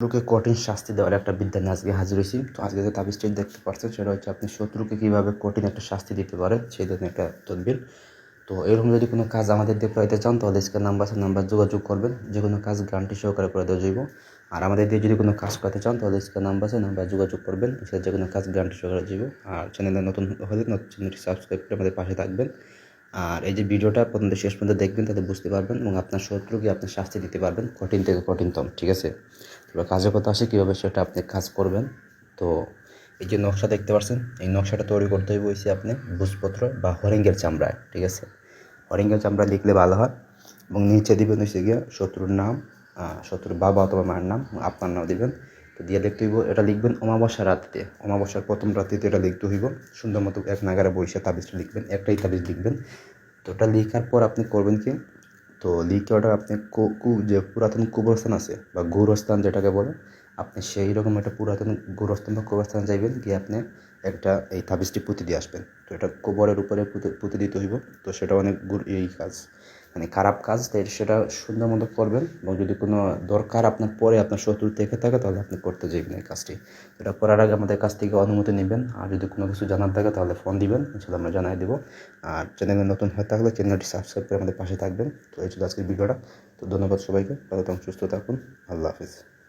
শত্রুকে কঠিন শাস্তি দেওয়ার একটা বিদ্যা নিয়ে আজকে হাজির হয়েছি। তো আজকে যে তাবিজটি দেখতে পাচ্ছেন সেটা হচ্ছে আপনি শত্রুকে কীভাবে কঠিন একটা শাস্তি দিতে পারেন সেই ধরনের একটা তদবির। তো এরকম যদি কোনো কাজ আমাদের দিয়ে করাইতে চান, তাহলে স্ক্যান নাম্বার আছে, নাম্বার যোগাযোগ করবেন। যে কোনো কাজ গ্যারান্টি সহকারে করে দেওয়া যাইব। আর আমাদের দিয়ে যদি কোনো কাজ করাতে চান, তাহলে স্ক্যান নাম্বার আছে, নাম্বার যোগাযোগ করবেন। সেটা যে কোনো কাজ গ্যারান্টি সহকারে যাইব। আর চ্যানেলে নতুন হলে, নতুন চ্যানেলটি সাবস্ক্রাইব করে আমাদের পাশে থাকবেন। আর এই যে ভিডিওটা প্রথম শেষ পর্যন্ত দেখবেন তাতে বুঝতে পারবেন এবং আপনার শত্রুকে আপনি শাস্তি দিতে পারবেন কঠিন থেকে কঠিনতম, ঠিক আছে? এবার কাজের কথা আসে, কীভাবে সেটা আপনি কাজ করবেন? তো এই যে নকশা দেখতে পাচ্ছেন এই নকশাটা তৈরি করতে হইব হচ্ছে আপনি ভূজপত্র বা হরিঙ্গের চামড়ায়, ঠিক আছে? হরিঙ্গের চামড়া লিখলে ভালো হয় এবং নিচে দিবেন হচ্ছে গিয়ে শত্রুর নাম শত্রুর বাবা অথবা মায়ের নাম, আপনার নাম দিবেন। তো দিয়ে লিখতে হইব, এটা লিখবেন অমাবস্যা রাত্রিতে। অমাবস্যার প্রথম রাত্রিতে এটা লিখতে হইব। সুন্দর মতো এক নাগারে বসে তাবিজটা লিখবেন, একটাই তাবিজ লিখবেন। তো ওটা লেখার পর আপনি করবেন কি? তো লিখে ওটা আপনি কু- যে পুরাতন কুবরস্থান আছে, বা গৌরস্থান যেটাকে বলে, আপনি সেই রকম একটা পুরাতন গৌরস্থান বা কুবরস্থান যাইবেন, গিয়ে আপনি একটা এই তাবিজটি পুঁতে দিয়ে আসবেন। তো এটা কোবরের উপরে পুঁতে দিতে হইব। তো সেটা অনেক এই কাজ। মানে খারাপ কাজ, তাই সেটা সুন্দর মতো করবেন এবং যদি কোনো দরকার আপনার পরে আপনার শত্রু থেকে থাকে, তাহলে আপনি করতে যাবেন এই কাজটি। এটা করার আগে আমাদের কাছ থেকে অনুমতি নেবেন। আর যদি কোনো কিছু জানার থাকে, তাহলে ফোন দিবেন। সেটা আমরা জানাই দেবো। আর চ্যানেলে নতুন হয়ে থাকলে চ্যানেলটি সাবস্ক্রাইব করে আমাদের পাশে থাকবেন। তো এই ছিল আজকের ভিডিওটা। তো ধন্যবাদ সবাইকে। ভালো থাকুন, সুস্থ থাকুন। আল্লাহ হাফিজ।